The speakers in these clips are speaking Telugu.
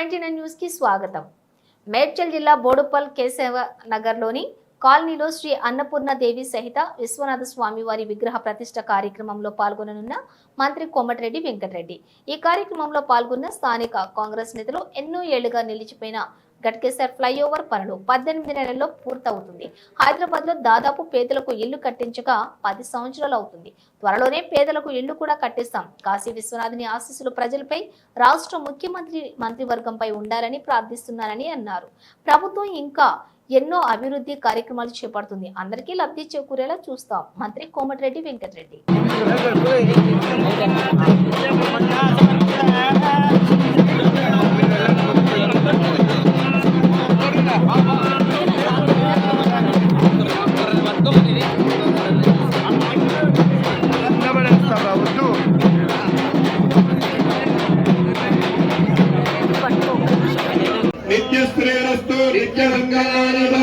నైన్టీ నైన్ న్యూస్కి స్వాగతం. మేడ్చల్ జిల్లా బోడుపల్ కేశవ నగర్లోని కాలనీలో శ్రీ అన్నపూర్ణ దేవి సహిత విశ్వనాథ స్వామి వారి విగ్రహ ప్రతిష్ట కార్యక్రమంలో పాల్గొననున్న మంత్రి కోమటిరెడ్డి వెంకటరెడ్డి. ఈ కార్యక్రమంలో పాల్గొన్న స్థానిక కాంగ్రెస్ నేతలు ఎన్నో ఏళ్ళుగా నిలిచిపోయిన గట్కేసర్ ఫ్లైఓవర్ పనులు పద్దెనిమిది నెలల్లో పూర్తవుతుంది. హైదరాబాద్లో దాదాపు పేదలకు ఇల్లు కట్టించగా పది సంవత్సరాలు అవుతుంది. త్వరలోనే పేదలకు ఇల్లు కూడా కట్టిస్తాం. కాశీ విశ్వనాథ్ని ఆశీస్సులు ప్రజలపై రాష్ట్ర ముఖ్యమంత్రి మంత్రివర్గంపై ఉండాలని ప్రార్థిస్తున్నానని అన్నారు. ప్రభుత్వం ఇంకా ఎన్నో అభివృద్ధి కార్యక్రమాలు చేపడుతుంది. అందరికీ లబ్ధి చేకూరేలా చూస్తాం. మంత్రి కోమటిరెడ్డి వెంకటరెడ్డి. నిలబడేస్తావా నిత్య స్త్రీరస్తు నిత్య రంగారాయణు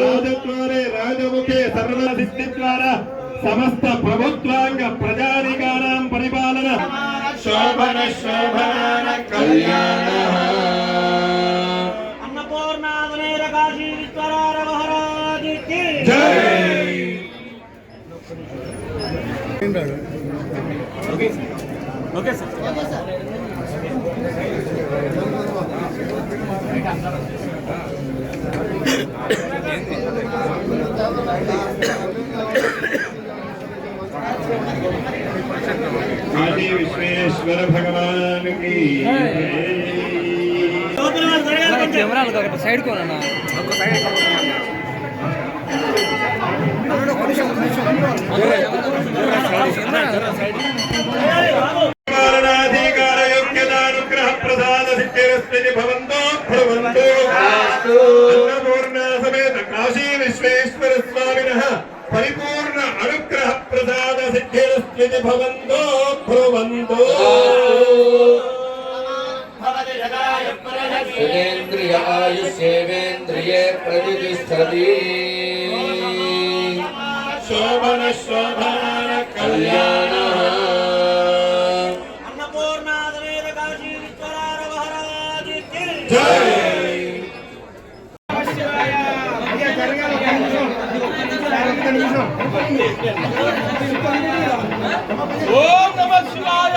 రాజద్వారే రాజముఖే సర్వ సిద్ధి ద్వారా సమస్త ప్రభుత్వాంగ ప్రజాధికారాం పరిపాలన. శోభన శోభన కళ్యాణ. Okay sir. Okay sir. Kashi Vishweshwara భగవాన్కి కెమెరాలు ఒకటి సైడ్ కోనన్నా. పాలనాధికార సిద్ధిరస్మితి భవంతో భ్రువంతో సురేంద్రియాయుషేవేంద్రియే ప్రతిష్టతి. శోభన శోభన కళ్యాణ. జయ ఓం నమ శివాయ.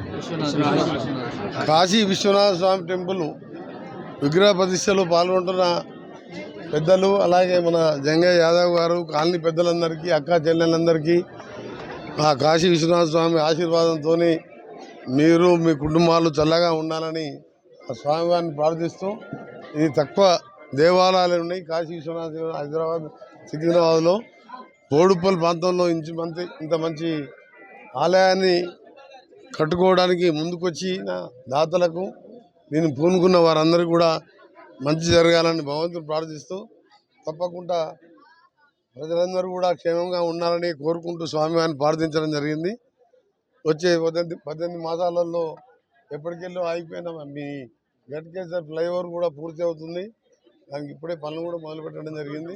కాశీ విశ్వనాథ స్వామి టెంపుల్ విగ్రహ ప్రతిష్టలో పాల్గొంటున్న పెద్దలు అలాగే మన జంగయ్య యాదవ్ గారు కాలనీ పెద్దలందరికీ అక్క చెల్లెలందరికీ ఆ కాశీ విశ్వనాథ స్వామి ఆశీర్వాదంతో మీరు మీ కుటుంబాలు చల్లగా ఉండాలని ఆ స్వామివారిని ప్రార్థిస్తూ ఇది తక్కువ దేవాలయాలు ఉన్నాయి. కాశీ విశ్వనాథ హైదరాబాద్ సికింద్రాబాద్లో బోడుపల్లి ప్రాంతంలో ఇంచు మంచి ఇంత మంచి ఆలయాన్ని కట్టుకోవడానికి ముందుకొచ్చిన దాతలకు దీన్ని పూనుకున్న వారందరూ కూడా మంచి జరగాలని భగవంతుని ప్రార్థిస్తూ తప్పకుండా ప్రజలందరూ కూడా క్షేమంగా ఉండాలని కోరుకుంటూ స్వామివారిని ప్రార్థించడం జరిగింది. వచ్చే పద్దెనిమిది పద్దెనిమిది మాసాలలో ఎప్పటికెళ్ళో ఆగిపోయిన మీ గట్కేసర్ ఫ్లైఓవర్ కూడా పూర్తి అవుతుంది. దానికి ఇప్పుడే పనులు కూడా మొదలుపెట్టడం జరిగింది.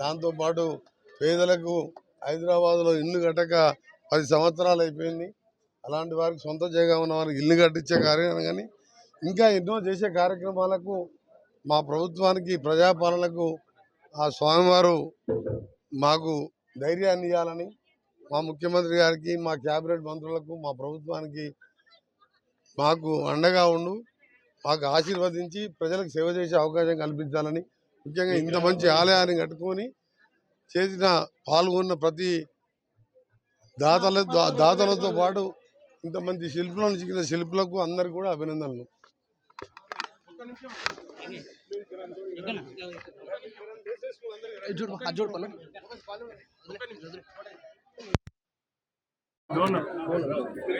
దాంతోపాటు పేదలకు హైదరాబాద్లో ఇల్లు కట్టక పది సంవత్సరాలు అయిపోయింది. అలాంటి వారికి సొంత జాగా ఉన్న వారికి ఇల్లు కట్టించే కార్యక్రమం కానీ ఇంకా ఎన్నో చేసే కార్యక్రమాలకు మా ప్రభుత్వానికి ప్రజాపాలనకు ఆ స్వామివారు మాకు ధైర్యాన్ని ఇవ్వాలని మా ముఖ్యమంత్రి గారికి మా క్యాబినెట్ మంత్రులకు మా ప్రభుత్వానికి మాకు అండగా ఉండు మాకు ఆశీర్వదించి ప్రజలకు సేవ చేసే అవకాశం కల్పించాలని ముఖ్యంగా ఇంత మంచి ఆలయాన్ని కట్టుకొని చేసిన పాల్గొన్న ప్రతి దాతల దాతలతో పాటు ఇంతమంది శిల్పులను చిక్కిన శిల్పులకు అందరు కూడా అభినందనలు. చూడు